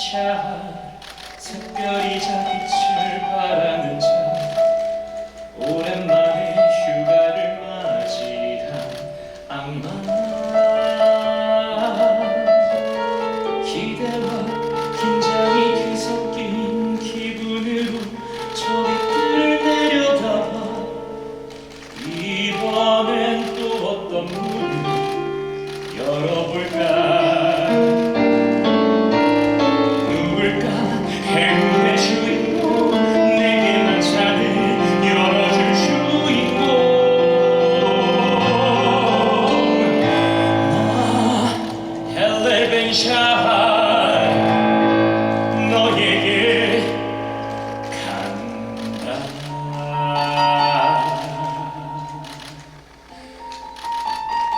차 특별히 자빛을 바라는 차 오랜만에 휴가를 맞이한 악마. 기대와 긴장이 뒤섞인 기분으로 저빛들을 내려다봐. 이번엔 또 어떤 엘리베이션 너에게 간다.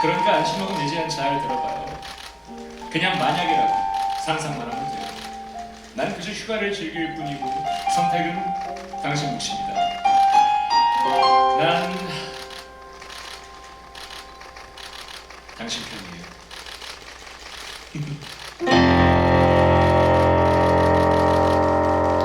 그러니까 안심하고 내 제안 잘 들어봐요. 그냥 만약이라고 상상만 하면 돼요. 난 그저 휴가를 즐길 뿐이고 선택은 당신 몫입니다. 난 당신 편이에요 thank you